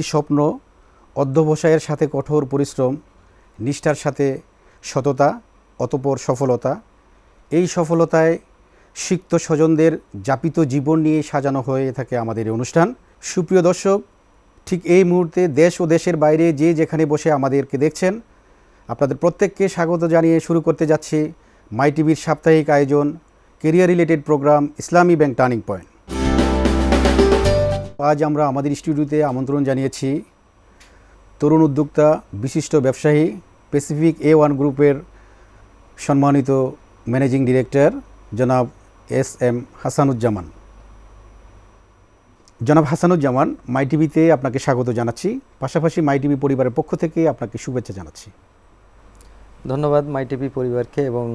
একটি স্বপ্ন, অধ্যবসায়ের সাথে কঠোর পরিশ্রম, নিষ্ঠার সাথে সততা, অতপর সফলতা, এই সফলতায় সিক্ত স্বজনদের যাপিত জীবন নিয়ে সাজানো হয়ে থাকে আমাদের এই অনুষ্ঠান। সুপ্রিয় দর্শক, ঠিক এই মুহূর্তে দেশ ও দেশের বাইরে যে যেখানে বসে আমাদেরকে দেখছেন, আপনাদের প্রত্যেককে স্বাগত জানিয়ে শুরু করতে যাচ্ছি মাই টিভির সাপ্তাহিক আয়োজন, career related program, Islami bank turning point. আজ আমরা আমাদের স্টুডিওতে আমন্ত্রণ জানিয়েছি তরুণ উদ্যোক্তা বিশিষ্ট ব্যবসায়ী প্যাসিফিক এ ওয়ান গ্রুপের সম্মানিত ম্যানেজিং ডিরেক্টর জনাব এস এম হাসানুজ্জামান। জনাব হাসানুজ্জামান মাই টিভিতে আপনাকে স্বাগত জানাচ্ছি। পাশাপাশি মাই টিভি পরিবারের পক্ষ থেকে আপনাকে শুভেচ্ছা জানাচ্ছি। ধন্যবাদ মাই টিভি পরিবারকে এবং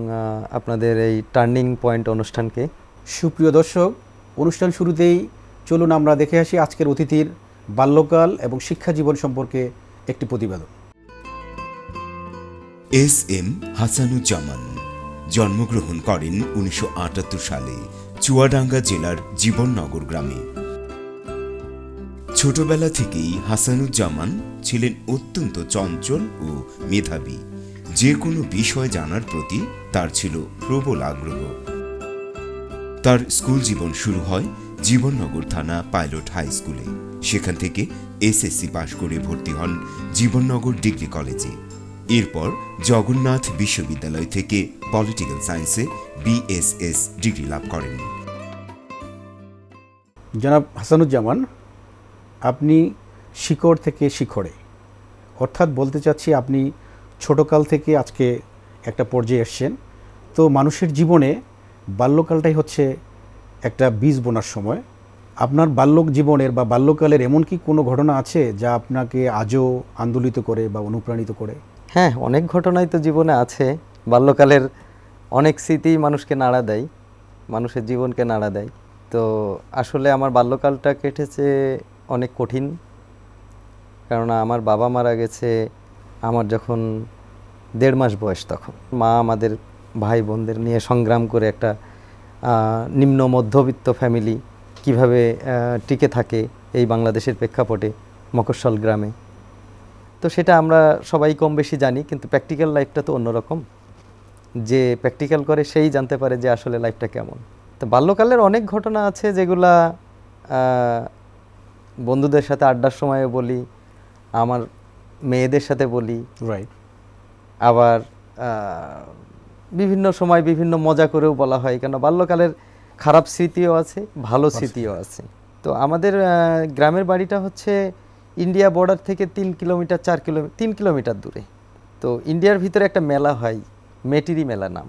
আপনাদের এই টার্নিং পয়েন্ট অনুষ্ঠানকে। সুপ্রিয় দর্শক অনুষ্ঠান শুরুতেই চলুন আমরা দেখে আসি আজকের অতিথির বাল্যকাল এবং শিক্ষা জীবন সম্পর্কে একটি প্রতিবেদন। এস এম হাসানুজ্জামান জন্মগ্রহণ করেন উনিশশো সালে চুয়াডাঙ্গা জেলার জীবননগর গ্রামে। ছোটবেলা থেকেই হাসানুজ্জামান ছিলেন অত্যন্ত চঞ্চল ও মেধাবী। যে কোনো বিষয় জানার প্রতি তার ছিল প্রবল আগ্রহ। তার স্কুল জীবন শুরু হয় জীবননগর থানা পাইলট হাই স্কুলে। সেখান থেকে এসএসসি পাশ করে ভর্তি হন জীবননগর ডিগ্রি কলেজে। এরপর জগন্নাথ বিশ্ববিদ্যালয় থেকে পলিটিক্যাল সায়েন্সে বিএসএস ডিগ্রি লাভ করেন। জনাব হাসানুজ্জামান, আপনি শিকড় থেকে শিখরে। অর্থাৎ বলতে চাচ্ছি আপনি ছোটকাল থেকে আজকে একটা পর্যায়ে এসছেন। তো মানুষের জীবনে বাল্যকালটাই হচ্ছে একটা বীজ বোনার সময়, আপনার বাল্যক জীবনের বা বাল্যকালের এমন কি কোনো ঘটনা আছে যা আপনাকে আজও আন্দোলিত করে বা অনুপ্রাণিত করে? হ্যাঁ অনেক ঘটনাই তো জীবনে আছে। বাল্যকালের অনেক স্মৃতি মানুষকে নাড়া দেয়, মানুষের জীবনকে নাড়া দেয়। তো আসলে আমার বাল্যকালটা কেটেছে অনেক কঠিন। কেননা আমার বাবা মারা গেছে আমার যখন দেড় মাস বয়স তখন। মা আমাদের ভাই বোনদের নিয়ে সংগ্রাম করে একটা নিম্ন মধ্যবিত্ত ফ্যামিলি কীভাবে টিকে থাকে এই বাংলাদেশের প্রেক্ষাপটে মফস্বল গ্রামে? তো সেটা আমরা সবাই কম বেশি জানি কিন্তু প্র্যাকটিক্যাল লাইফটা তো অন্যরকম। যে প্র্যাকটিক্যাল করে সেই জানতে পারে যে আসলে লাইফটা কেমন। তো বাল্যকালের অনেক ঘটনা আছে যেগুলা বন্ধুদের সাথে আড্ডার সময় বলি আমার মেয়েদের সাথে বলি রাইট আবার বিভিন্ন সময় বিভিন্ন মজা করেও বলা হয় কেন বাল্যকালের খারাপ স্মৃতিও আছে ভালো স্মৃতিও আছে। তো আমাদের গ্রামের বাড়িটা হচ্ছে ইন্ডিয়া বর্ডার থেকে তিন কিলোমিটার চার কিলোমিটার তিন কিলোমিটার দূরে। তো ইন্ডিয়ার ভিতরে একটা মেলা হয় মেটিরি মেলা নাম।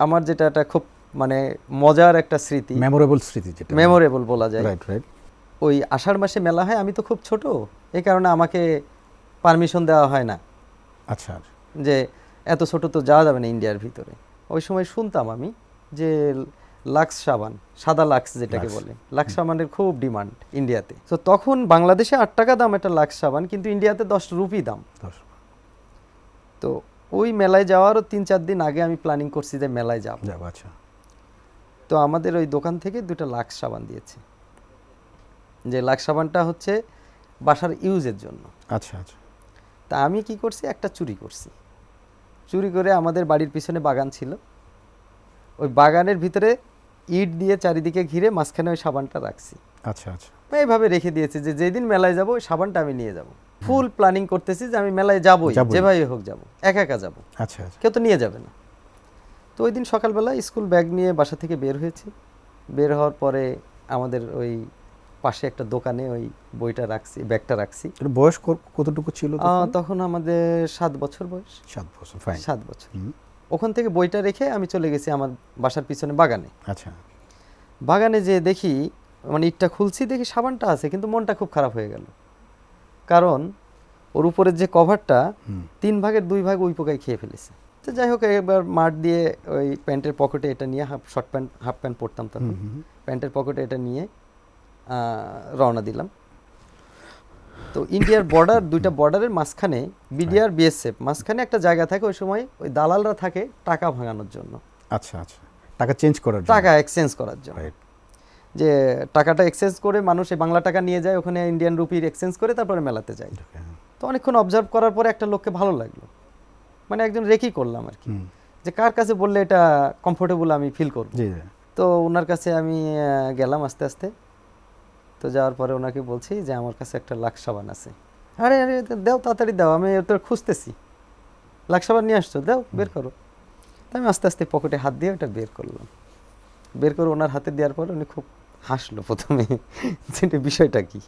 আমার যেটা একটা খুব মানে মজার একটা স্মৃতি। মেমোরেবল স্মৃতি যেটা। মেমোরেবল বলা যায়। রাইট রাইট ওই আষাঢ় মাসে মেলা হয় আমি তো খুব ছোট এই কারণে আমাকে পারমিশন দেওয়া হয় না। আচ্ছা। যে এত ছোট তো যাওয়া যাবে না ইন্ডিয়ার ভিতরে। ওই সময় শুনতাম আমি যে লাক্স সাবান সাদা লাক্স যেটাকে বলে লাক্স সাবানের খুব ডিমান্ড ইন্ডিয়াতে। তো তখন বাংলাদেশে আট টাকা দাম একটা লাক্স সাবান কিন্তু ইন্ডিয়াতে দশ রুপি দাম। তো ওই মেলায় যাওয়ারও তিন চার দিন আগে আমি প্ল্যানিং করছি যে মেলায় যাব। যাব আচ্ছা। তো আমাদের ওই দোকান থেকে দুটো লাক্স সাবান দিয়েছে। যে লাক্স সাবানটা হচ্ছে বাসার ইউজের জন্য। আচ্ছা আচ্ছা। তা আমি কি করছি? একটা চুরি করছি। চুরি করে আমাদের বাড়ির পিছনে বাগান ছিল। ওই বাগানের ভিতরে ইট দিয়ে চারিদিকে ঘিরে মাঝখানে ওই সাবানটা রাখছি। আচ্ছা আচ্ছা। এইভাবে রেখে দিয়েছি যে যেদিন মেলায় যাব ওই সাবানটা আমি নিয়ে যাব। ফুল প্ল্যানিং করতেছি যে আমি মেলায় যাবই যাবোই। যেভাবে হোক যাব একা একা যাব। আচ্ছা আচ্ছা। কেউ তো নিয়ে যাবে না। তো ওই দিন সকালবেলা স্কুল ব্যাগ নিয়ে বাসা থেকে বের হয়েছি। বের হওয়ার পরে আমাদের ওই পাশে একটা দোকানে ওই বইটা রাখছি ব্যাগটা রাখছি। বয়স কতটুকু ছিল তখন? আমাদের সাত বছর বয়স। সাত বছর ফাইন সাত বছর। ওখান থেকে বইটা রেখে আমি চলে গেছি আমার বাসার পিছনে বাগানে। আচ্ছা। বাগানে যে দেখি মানে ইটটা খুলছি দেখি সাবানটা আছে কিন্তু মনটা খুব খারাপ হয়ে গেল। কারণ ওর উপরের যে কভারটা তিন ভাগের দুই ভাগ ওই পোকায় খেয়ে ফেলেছে। তো যাই হোক এবার মাঠ দিয়ে ওই প্যান্টের পকেটে এটা নিয়ে half short pant half pant পরতাম তখন। প্যান্টের পকেটে এটা নিয়ে রওনা দিলাম। তো ইন্ডিয়ার বর্ডার দুইটা বর্ডারের মাঝখানে বিডিআর বিএসএফ মাঝখানে একটা জায়গা থাকে ওই সময় ওই দালালরা থাকে টাকা ভাঙানোর জন্য। আচ্ছা আচ্ছা। টাকা চেঞ্জ করার টাকা এক্সচেঞ্জ করার জন্য। যে টাকাটা এক্সচেঞ্জ করে মানুষ এই বাংলা টাকা নিয়ে যায় ওখানে ইন্ডিয়ান রুপির এক্সচেঞ্জ করে তারপরে মেলাতে যায়। তো অনেকক্ষণ অবজার্ভ করার পরে একটা লোককে ভালো লাগল। মানে একজন রেকি করলাম আর কি। যে কার কাছে বললে এটা কমফোর্টেবল আমি ফিল করব। তো ওনার কাছে আমি গেলাম আস্তে আস্তে। তো যাওয়ার পরে ওনাকে বলছি যে আমার কাছে একটা লাখ সাবান আছে। আরে আরে দাও তাড়াতাড়ি দাও আমি তো খুঁজতেছি। লাখ সাবান নিয়ে আসছো দাও বের করো। তো আমি আস্তে আস্তে পকেটে হাত দিয়ে ওটা বের করলাম। বের করে ওনার হাতে দেওয়ার পরে উনি খুব হাসলো প্রথমে যেটা বিষয়টা কি?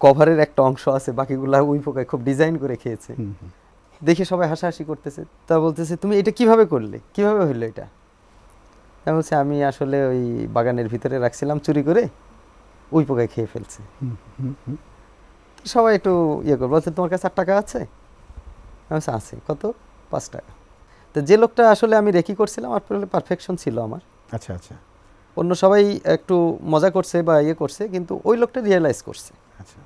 কভারের একটা অংশ আছে বাকিগুলা ওই পোকায় খুব ডিজাইন করে খেয়েছে। দেখে সবাই হাসাহাসি করতেছে। তা বলতেছে তুমি এটা কীভাবে করলে? কীভাবে হইল এটা? আমি বলছি আমি আসলে ওই বাগানের ভিতরে রাখছিলাম চুরি করে ওই পোকায় খেয়ে ফেলছে। সবাই একটু ইয়ে করব। বলছে তোমার কাছে আট টাকা আছে? আমি আছে। কত? পাঁচ টাকা। তো যে লোকটা আসলে আমি রেকি করছিলাম আসলে পারফেকশন ছিল আমার। আচ্ছা আচ্ছা। অন্য সবাই একটু মজা করছে বা ইয়ে করছে কিন্তু ওই লোকটা রিয়েলাইজ করছে। আচ্ছা।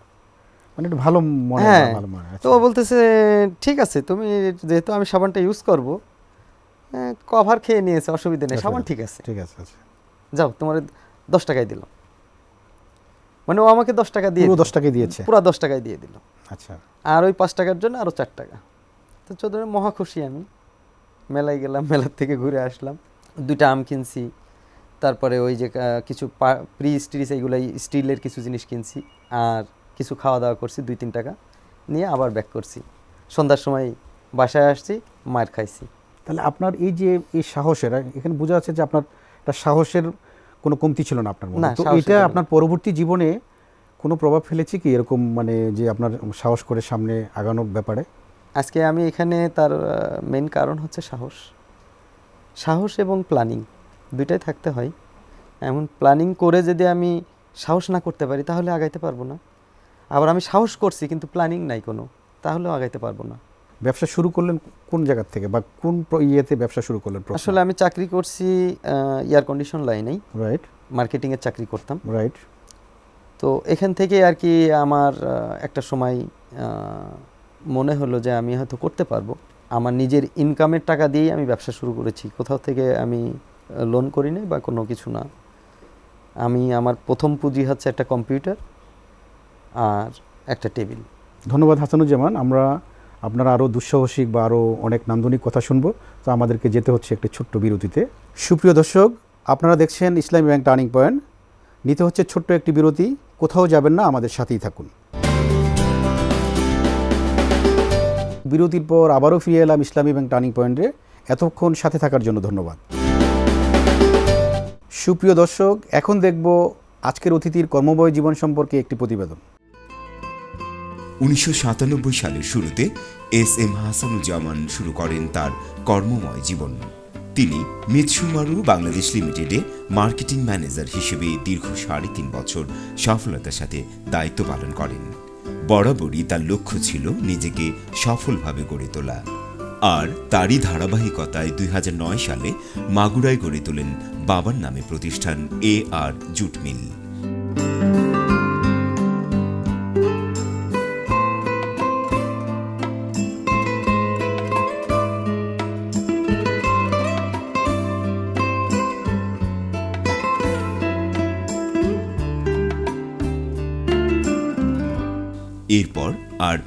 মানে একটু ভালো মনে হ্যাঁ ভালো মনে তো ও বলতেছে ঠিক আছে তুমি যেহেতু আমি সাবানটা ইউজ করব কভার খেয়ে নিয়েছে অসুবিধা নেই সাবান ঠিক আছে। ঠিক আছে আচ্ছা। যাও তোমার দশ টাকায় দিলাম। মানে ও আমাকে দশ টাকা দিয়ে। দশ টাকাই দিয়েছে? পুরো দশ টাকায় দিয়ে দিল। আচ্ছা। আর ওই পাঁচ টাকার জন্য আরও চার টাকা। তো চৌধুরী মহা খুশি আমি। মেলায় গেলাম মেলার থেকে ঘুরে আসলাম। দুইটা আম কিনছি। তারপরে ওই যে কিছু প্রি স্টিরিস এইগুলো স্টিলের কিছু জিনিস কিনছি। আর কিছু খাওয়া দাওয়া করছি দুই তিন টাকা নিয়ে আবার ব্যাক করছি। সন্ধ্যার সময় বাসায় আসছি মার খাইছি। তাহলে আপনার এই যে এই সাহসের এখানে বোঝা যাচ্ছে যে আপনার একটা সাহসের কোনো কমতি ছিল না আপনার না, মধ্যে তো এটা আপনার পরবর্তী জীবনে কোনো প্রভাব ফেলেছে কি এরকম মানে যে আপনার সাহস করে সামনে আগানোর ব্যাপারে? আজকে আমি এখানে তার মেন কারণ হচ্ছে সাহস। সাহস এবং প্ল্যানিং দুইটাই থাকতে হয়। এমন প্ল্যানিং করে যদি আমি সাহস না করতে পারি তাহলে আগাইতে পারব না। আবার আমি সাহস করছি কিন্তু প্ল্যানিং নাই কোনো তাহলেও আগাইতে পারব না। ব্যবসা শুরু করলেন কোন জায়গা থেকে বা কোন ইয়েতে ব্যবসা শুরু করলেন আসলে আমি চাকরি করছি এয়ার কন্ডিশন লাইনেই রাইট মার্কেটিংয়ের চাকরি করতাম। রাইট তো এখান থেকে আর কি আমার একটা সময় মনে হলো যে আমি হয়তো করতে পারব। আমার নিজের ইনকামের টাকা দিয়েই আমি ব্যবসা শুরু করেছি। কোথাও থেকে আমি লোন করি নাই বা কোনো কিছু না। আমি আমার প্রথম পুঁজি হচ্ছে একটা কম্পিউটার আর একটা টেবিল ধন্যবাদ হাসানুজ্জামান। আমরা আপনারা আরও দুঃসাহসিক বা আরও অনেক নান্দনিক কথা শুনব। তো আমাদেরকে যেতে হচ্ছে একটি ছোট্ট বিরতিতে। সুপ্রিয় দর্শক, আপনারা দেখছেন ইসলামী ব্যাংক টার্নিং পয়েন্ট। নিতে হচ্ছে ছোট্ট একটি বিরতি। কোথাও যাবেন না, আমাদের সাথেই থাকুন। বিরতির পর আবারও ফিরে এলাম ইসলামী ব্যাংক টার্নিং পয়েন্টে। এতক্ষণ সাথে থাকার জন্য ধন্যবাদ। সুপ্রিয় দর্শক, এখন দেখব আজকের অতিথির কর্মময় জীবন সম্পর্কে একটি প্রতিবেদন। উনিশশো সাতানব্বই সালের শুরুতে এস এম হাসানুজ্জামান শুরু করেন তার কর্মময় জীবন। তিনি মিৎসুমারু বাংলাদেশ লিমিটেডে মার্কেটিং ম্যানেজার হিসেবে দীর্ঘ সাড়ে তিন বছর সফলতার সাথে দায়িত্ব পালন করেন। বরাবরই তার লক্ষ্য ছিল নিজেকে সফলভাবে গড়ে তোলা। আর তারই ধারাবাহিকতায় দুই হাজার নয় সালে মাগুরায় গড়ে তোলেন বাবার নামে প্রতিষ্ঠান এ আর জুট মিল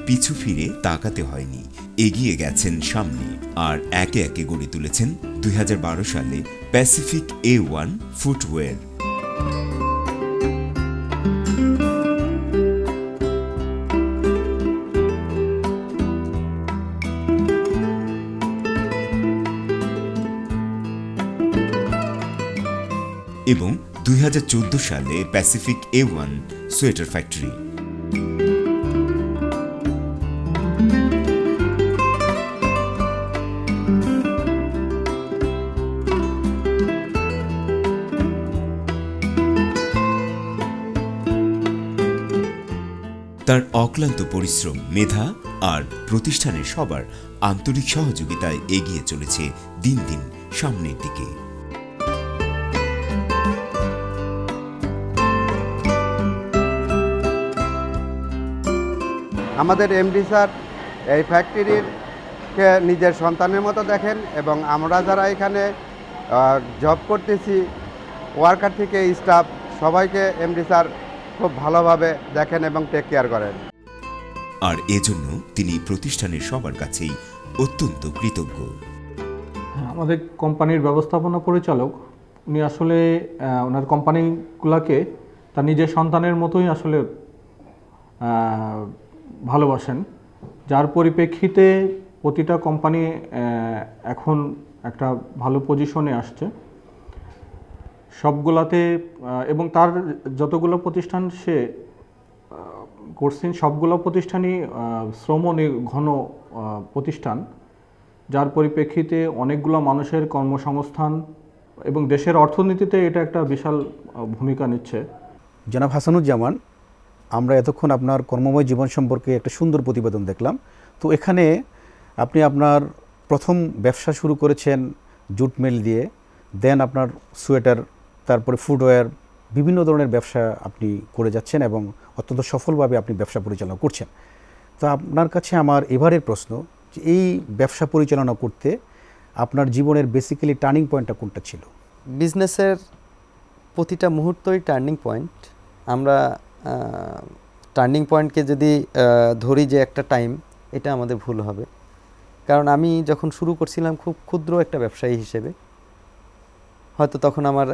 পিছু ফিরে তাকাতে হয়নি, এগিয়ে গেছেন সামনে আর একে একে গড়ে তুলেছেন দুই হাজার বারো সালে প্যাসিফিক এ ওয়ান ফুটওয়্যার এবং দুই হাজার চোদ্দ সালে Pacific A one sweater factory তার অক্লান্ত পরিশ্রম, মেধা আর প্রতিষ্ঠানের সবার আন্তরিক সহযোগিতায় এগিয়ে চলেছে দিন দিন সামনের দিকে। আমাদের এমডি স্যার এই ফ্যাক্টরির কে নিজের সন্তানের মতো দেখেন এবং আমরা যারা এখানে জব করতেছি ওয়ার্কার থেকে স্টাফ সবাইকে এমডি স্যার খুব ভালোভাবে দেখেন এবং টেক কেয়ার করেন। আর এজন্য তিনি প্রতিষ্ঠানের সবার কাছেই অত্যন্ত কৃতজ্ঞ। হ্যাঁ, আমাদের কোম্পানির ব্যবস্থাপনা পরিচালক উনি আসলে ওনার কোম্পানিগুলোকে তার নিজের সন্তানের মতোই আসলে ভালোবাসেন। যার পরিপ্রেক্ষিতে প্রতিটা কোম্পানি এখন একটা ভালো পজিশনে আসছে। সবগুলাতে এবং তার যতগুলো প্রতিষ্ঠান সে করছেন, সবগুলো প্রতিষ্ঠানই শ্রম ঘন প্রতিষ্ঠান। যার পরিপ্রেক্ষিতে অনেকগুলো মানুষের কর্মসংস্থান এবং দেশের অর্থনীতিতে এটা একটা বিশাল ভূমিকা নিচ্ছে। জনাব হাসানুজ্জামান, আমরা এতক্ষণ আপনার কর্মময় জীবন সম্পর্কে একটা সুন্দর প্রতিবেদন দেখলাম। তো এখানে আপনি আপনার প্রথম ব্যবসা শুরু করেছেন জুট মিল দিয়ে, দেন আপনার সোয়েটার তারপরে ফুটওয়্যার বিভিন্ন ধরনের ব্যবসা আপনি করে যাচ্ছেন এবং অত্যন্ত সফলভাবে আপনি ব্যবসা পরিচালনা করছেন। তো আপনার কাছে আমার এবারের প্রশ্ন যে এই ব্যবসা পরিচালনা করতে আপনার জীবনের বেসিক্যালি টার্নিং পয়েন্টটা কোনটা ছিল? বিজনেসের প্রতিটা মুহূর্তই টার্নিং পয়েন্ট আমরা টার্নিং পয়েন্টকে যদি ধরি যে একটা টাইম এটা আমাদের ভুল হবে। কারণ আমি যখন শুরু করছিলাম খুব ক্ষুদ্র একটা ব্যবসায়ী হিসেবে হয়তো তখন আমার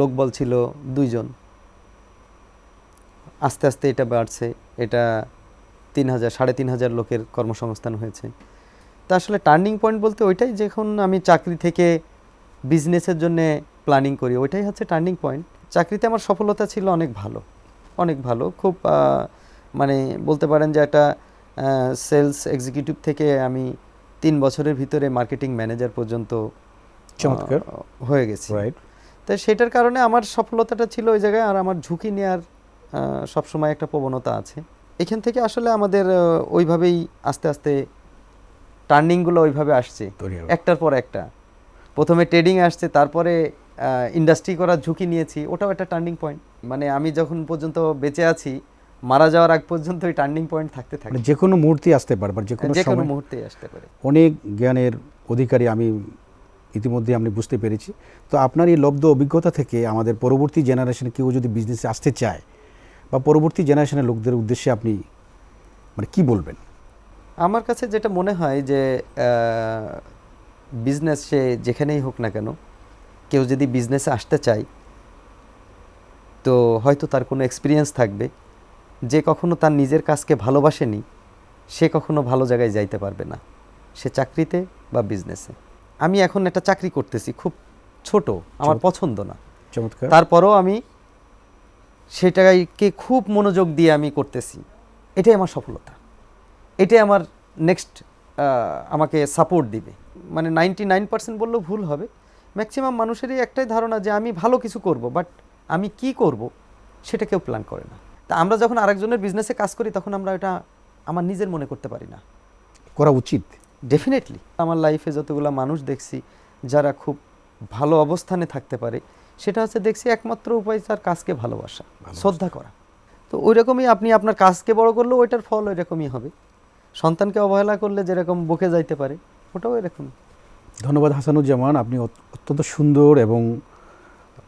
লোকবল ছিল দুইজন। আস্তে আস্তে এটা বাড়ছে, এটা তিন হাজার, সাড়ে তিন হাজার লোকের কর্মসংস্থান হয়েছে। তা আসলে টার্নিং পয়েন্ট বলতে ওইটাই, যখন আমি চাকরি থেকে বিজনেসের জন্য প্ল্যানিং করি, ওইটাই হচ্ছে টার্নিং পয়েন্ট চাকরিতে আমার সফলতা ছিল অনেক ভালো অনেক ভালো। খুব মানে বলতে পারেন যে একটা সেলস এক্সিকিউটিভ থেকে আমি তিন বছরের ভিতরে মার্কেটিং ম্যানেজার পর্যন্ত চমৎকার। হয়ে গেছি। রাইট তাই সেটার কারণে আমার সফলতাটা ছিল ওই জায়গায় আর আমার ঝুঁকি নেওয়ার সবসময় একটা প্রবণতা আছে। এখান থেকে আসলে আমাদের ওইভাবেই আস্তে আস্তে টার্নিংগুলো ওইভাবে আসছে। একটার পর একটা। প্রথমে ট্রেডিং আসছে তারপরে ইন্ডাস্ট্রি করার ঝুঁকি নিয়েছি ওটাও একটা টার্নিং পয়েন্ট। মানে আমি যখন পর্যন্ত বেঁচে আছি মারা যাওয়ার আগ পর্যন্ত ওই টার্নিং পয়েন্ট থাকতে থাকে। মানে যে কোনো মুহূর্তে আসতে পারবে আর যে কোনো মুহূর্তেই আসতে পারে। অনেক জ্ঞানের অধিকারী আমি ইতিমধ্যে আমি বুঝতে পেরেছি। তো আপনার এই লব্ধ অভিজ্ঞতা থেকে আমাদের পরবর্তী জেনারেশনে কেউ যদি বিজনেসে আসতে চায় বা পরবর্তী জেনারেশনের লোকদের উদ্দেশ্যে আপনি মানে কি বলবেন? আমার কাছে যেটা মনে হয় যে বিজনেস সে যেখানেই হোক না কেন, কেউ যদি বিজনেসে আসতে চায়, তো হয়তো তার কোনো এক্সপিরিয়েন্স থাকবে। যে কখনো তার নিজের কাজকে ভালোবাসেনি, সে কখনো ভালো জায়গায় যাইতে পারবে না। সে চাকরিতে বা বিজনেসে আমি এখন একটা চাকরি করতেছি খুব ছোট আমার পছন্দ না। চমৎকার। তারপরেও আমি সেটাকে খুব মনোযোগ দিয়ে আমি করতেছি। এটাই আমার সফলতা। এটাই আমার নেক্সট আমাকে সাপোর্ট দিবে। মানে নাইনটি নাইন পার্সেন্ট বললেও ভুল হবে। ম্যাক্সিমাম মানুষেরই একটাই ধারণা যে আমি ভালো কিছু করব বাট আমি কি করব সেটা কেউ প্ল্যান করে না। তা আমরা যখন আরেকজনের বিজনেসে কাজ করি তখন আমরা এটা আমার নিজের মনে করতে পারি না। করা উচিত। ডেফিনেটলি আমার লাইফে যতগুলো মানুষ দেখছি যারা খুব ভালো অবস্থানে থাকতে পারে সেটা হচ্ছে দেখছি একমাত্র উপায় তার কাজকে ভালোবাসা শ্রদ্ধা করা। তো ওই রকমই আপনি আপনার কাজকে বড় করলেও ওইটার ফল ওই রকমই হবে। সন্তানকে অবহেলা করলে যেরকম বকে যাইতে পারে ওটাও এরকম। ধন্যবাদ হাসানুজ্জামান আপনি অত- অত্যন্ত সুন্দর এবং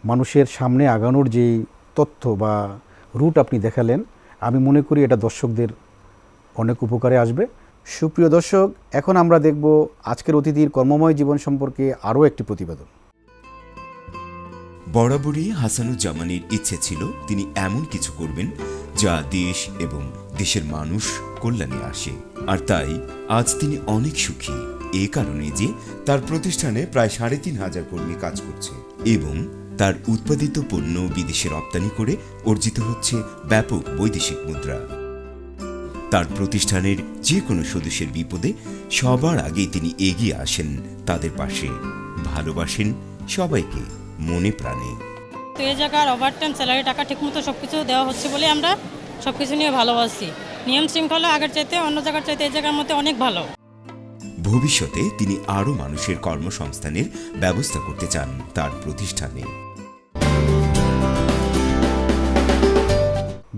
মানুষের সামনে আগানোর যে তথ্য বা রুট আপনি দেখালেন আমি মনে করি এটা দর্শকদের অনেক উপকারে আসবে। সুপ্রিয় দর্শক, এখন আমরা দেখব আজকের অতিথির কর্মময় জীবন সম্পর্কে আরও একটি প্রতিবেদন। বরাবরই হাসানুজ্জামানের ইচ্ছে ছিল তিনি এমন কিছু করবেন যা দেশ এবং দেশের মানুষ কল্যাণে আসে। আর তাই আজ তিনি অনেক সুখী। এ কারণে যে তার প্রতিষ্ঠানে প্রায় সাড়ে তিন হাজার কর্মী কাজ করছে এবং তার উৎপাদিত পণ্য বিদেশে রপ্তানি করে অর্জিত হচ্ছে ব্যাপক বৈদেশিক মুদ্রা। তার প্রতিষ্ঠানের যে কোনো সদস্যের বিপদে সবার আগে তিনি এগিয়ে আসেন তাদের পাশে। ভালোবাসেন সবাইকে মনে প্রাণে। তো এই জায়গার ওভার টাইম স্যালারি টাকা ঠিকমতো সব কিছু দেওয়া হচ্ছে বলে আমরা সব কিছু নিয়ে ভালোবাসি। নিয়ম শৃঙ্খলা আগের চাইতে অন্য জায়গার চাইতে এই জায়গার মধ্যে অনেক ভালো। ভবিষ্যতে তিনি আরও মানুষের কর্মসংস্থানের ব্যবস্থা করতে চান তার প্রতিষ্ঠানে।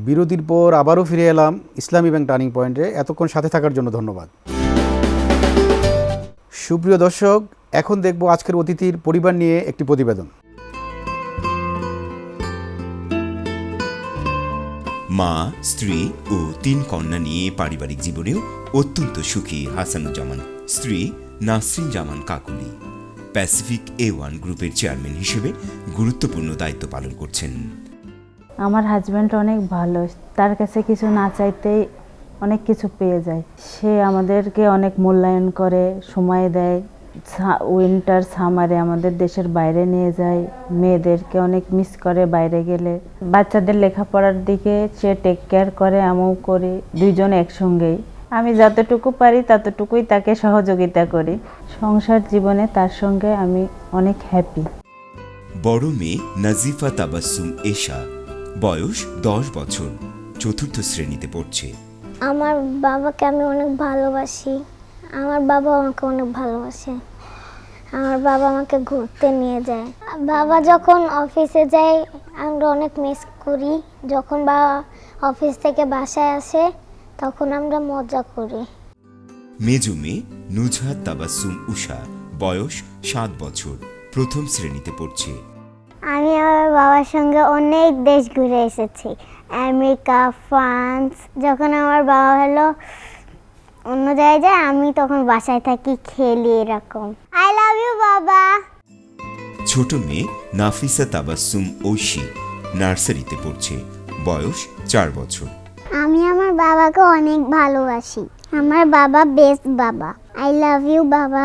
বিরতির পর আবারও ফিরে এলাম ইসলামী ব্যাংক টার্নিং পয়েন্টে। এতক্ষণ সাথে থাকার জন্য ধন্যবাদ। সুপ্রিয় দর্শক, এখন দেখব আজকের অতিথির পরিবার নিয়ে একটি প্রতিবেদন। মা, স্ত্রী ও তিন কন্যা নিয়ে পারিবারিক জীবনেও অত্যন্ত সুখী হাসানুজ্জামান, স্ত্রী Nasrin Zaman Kakuli. Pacific A one গ্রুপের চেয়ারম্যান হিসেবে গুরুত্বপূর্ণ দায়িত্ব পালন করছেন। আমার হাজব্যান্ড অনেক ভালো। তার কাছে কিছু না চাইতেই অনেক কিছু পেয়ে যায়। সে আমাদেরকে অনেক মূল্যায়ন করে, সময় দেয়। উইন্টার সামারে আমাদের দেশের বাইরে নিয়ে যায়। মেয়েদেরকে অনেক মিস করে বাইরে গেলে। বাচ্চাদের লেখাপড়ার দিকে সে টেক কেয়ার করে, আমিও করি, দুইজন একসঙ্গেই। আমি যতটুকু পারি ততটুকুই তাকে সহযোগিতা করি। সংসার জীবনে তার সঙ্গে আমি অনেক হ্যাপি বড় মেয়ে নাজিফা তাবাসুম এশা বয়স দশ বছর চতুর্থ শ্রেণীতে পড়ছে। আমার বাবাকে আমি অনেক ভালোবাসি। আমার বাবা আমাকে অনেক ভালোবাসে। আমার বাবা আমাকে ঘুরতে নিয়ে যায়। বাবা যখন অফিসে যায় আমরা অনেক মিস করি। যখন বাবা অফিস থেকে বাসায় আসে তখন আমরা মজা করি। মেজো মেয়ে নুজহাত তাবাসুম উষা বয়স সাত বছর প্রথম শ্রেণীতে পড়ছে। আমি আমার বাবার সঙ্গে অনেক দেশ ঘুরে এসেছি। আমেরিকা ফ্রান্স যখন আমার বাবা হলো অন্য জায়গায় যায় আমি তখন বাসায় থাকি খেলি এরকম। আই লাভ ইউ বাবা। ছোট মেয়ে নাফিসা তাবাসুম ঐশী নার্সারিতে পড়ছে। বয়স চার বছর। আমি আমার বাবাকে অনেক ভালোবাসি। আমার বাবা বেস্ট বাবা। আই লাভ ইউ বাবা।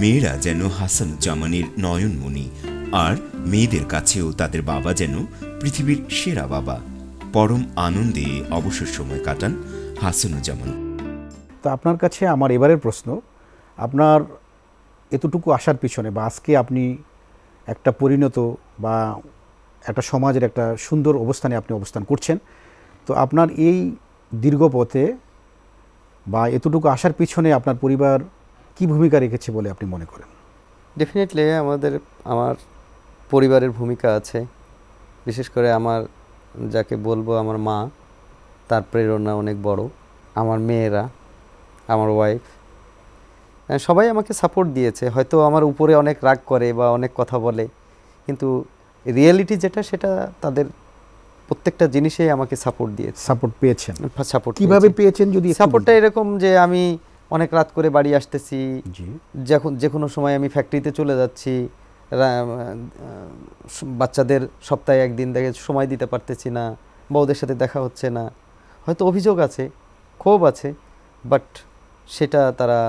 মেয়েরা যেন হাসানুজ্জামানের নয়নমণি আর মেয়েদের কাছেও তাদের বাবা যেন পৃথিবীর সেরা বাবা। পরম আনন্দে অবসর সময় কাটান হাসানুজ্জামান। তো আপনার কাছে আমার এবারের প্রশ্ন আপনার এতটুকু আসার পিছনে বা আজকে আপনি একটা পরিণত বা একটা সমাজের একটা সুন্দর অবস্থানে আপনি অবস্থান করছেন তো আপনার এই দীর্ঘ পথে বা এতটুকু আসার পিছনে আপনার পরিবার কি ভূমিকা রেখেছে বলে আপনি মনে করেন? ডেফিনেটলি আমাদের আমার পরিবারের ভূমিকা আছে। বিশেষ করে আমার যাকে বলব আমার মা তার প্রেরণা অনেক বড়। আমার মেয়েরা আমার ওয়াইফ সবাই আমাকে সাপোর্ট দিয়েছে। হয়তো আমার উপরে অনেক রাগ করে বা অনেক কথা বলে কিন্তু রিয়েলিটি যেটা সেটা তাদের প্রত্যেকটা জিনিসেই আমাকে সাপোর্ট দিয়েছে। সাপোর্ট পেয়েছেন? সাপোর্ট কীভাবে পেয়েছেন যদি সাপোর্টটা এরকম যে আমি অনেক রাত করে বাড়ি আসতেছি। যখন যে কোনো সময় আমি ফ্যাক্টরিতে চলে যাচ্ছি। বাচ্চাদের সপ্তাহে একদিন দেখে সময় দিতে পারতেছি না বা ওদের সাথে দেখা হচ্ছে না। হয়তো অভিযোগ আছে ক্ষোভ আছে বাট সেটা তারা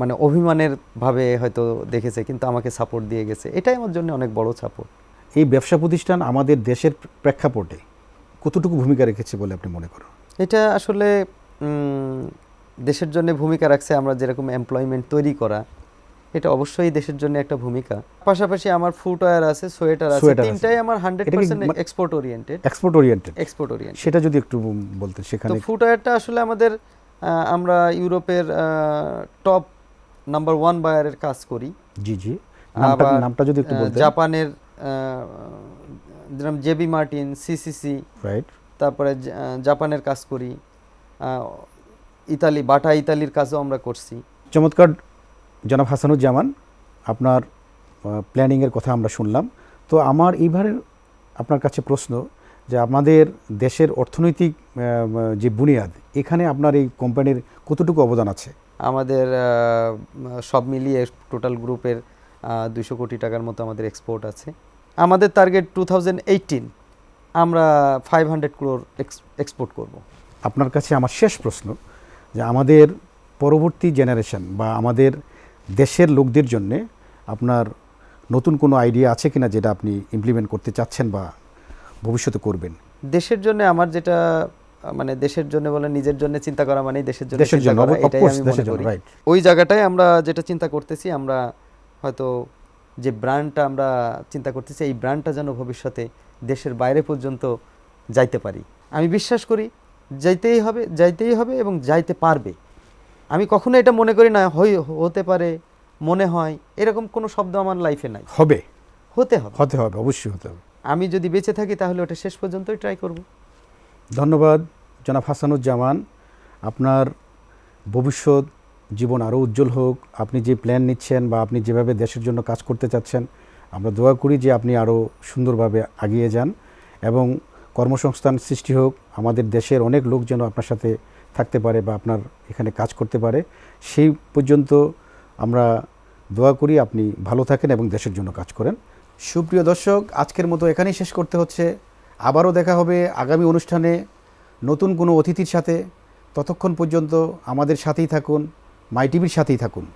মানে অভিমানের ভাবে হয়তো দেখেছে কিন্তু আমাকে সাপোর্ট দিয়ে গেছে। এটাই আমার জন্য অনেক বড় সাপোর্ট এই ব্যবসা প্রতিষ্ঠান আমাদের দেশের প্রেক্ষাপটে কতটুকু ভূমিকা রেখেছে বলে আপনি মনে করেন? এটা আসলে দেশের জন্য ভূমিকা রাখছে আমরা যেরকম এমপ্লয়মেন্ট তৈরি করা এটা অবশ্যই দেশের জন্য একটা ভূমিকা। পাশাপাশি আমার ফুটওয়্যার আছে সোয়েটার আছে। তিনটাই আমার হান্ড্রেড এটা কি পার্সেন্ট মা- export oriented export oriented export oriented সেটা যদি একটু বলতেন তো সেখানে ফুটওয়্যারটা আসলে আমাদের আমরা ইউরোপের টপ নাম্বার ওয়ান বায়ারের কাজ করি। জি জি। নামটা নামটা যদি একটু বলতেন। জাপানের যেরকম জেবি মার্টিন সিসিসি রাইট তারপরে জাপানের কাজ করি। ইতালি বাটা ইতালির কাজও আমরা করছি। চমৎকার জনাব হাসানুজ্জামান আপনার প্ল্যানিংয়ের কথা আমরা শুনলাম। তো আমার এইবারের আপনার কাছে প্রশ্ন যে আমাদের দেশের অর্থনৈতিক যে বুনিয়াদ এখানে আপনার এই কোম্পানির কতটুকু অবদান আছে? আমাদের সব মিলিয়ে টোটাল গ্রুপের দুশো কোটি টাকার মতো আমাদের এক্সপোর্ট আছে। আমাদের টার্গেট টু থাউজেন্ড এইটিন আমরা ফাইভ হান্ড্রেড ক্রোর এক্সপোর্ট করব। আপনার কাছে আমার শেষ প্রশ্ন যে আমাদের পরবর্তী জেনারেশন বা আমাদের দেশের লোকদের জন্য আপনার নতুন কোনো আইডিয়া আছে কিনা যেটা আপনি ইমপ্লিমেন্ট করতে চাচ্ছেন বা ভবিষ্যতে করবেন? দেশের জন্য আমার যেটা মানে দেশের জন্য বলে নিজের জন্য চিন্তা করা মানে দেশের জন্য দেশের জন্য, এটাই আমি মনে করি। ওই জায়গাটায় আমরা যেটা চিন্তা করতেছি আমরা হয়তো যে ব্র্যান্ডটা আমরা চিন্তা করতেছি এই ব্র্যান্ডটা যেন ভবিষ্যতে দেশের বাইরে পর্যন্ত যাইতে পারি। আমি বিশ্বাস করি যাইতেই হবে যাইতেই হবে এবং যাইতে পারবে। আমি কখনো এটা মনে করি না হই হতে পারে মনে হয় এরকম কোনো শব্দ আমার লাইফে নাই। হবে। হতে হবে। হতে হবে অবশ্যই হতে হবে। আমি যদি বেঁচে থাকি তাহলে ওটা শেষ পর্যন্তই ট্রাই করব। ধন্যবাদ জনাব হাসানুজ্জামান। আপনার ভবিষ্যৎ জীবন আরও উজ্জ্বল হোক। আপনি যে প্ল্যান নিচ্ছেন বা আপনি যেভাবে দেশের জন্য কাজ করতে চাচ্ছেন আমরা দোয়া করি যে আপনি আরও সুন্দরভাবে এগিয়ে যান এবং কর্মসংস্থান সৃষ্টি হোক। আমাদের দেশের অনেক লোক যেন আপনার সাথে থাকতে পারে বা আপনার এখানে কাজ করতে পারে, সেই পর্যন্ত আমরা দোয়া করি আপনি ভালো থাকেন এবং দেশের জন্য কাজ করেন। সুপ্রিয় দর্শক, আজকের মতো এখানেই শেষ করতে হচ্ছে। আবারও দেখা হবে আগামী অনুষ্ঠানে নতুন কোনো অতিথির সাথে। ততক্ষণ পর্যন্ত আমাদের সাথেই থাকুন, মাই টিভির সাথেই থাকুন।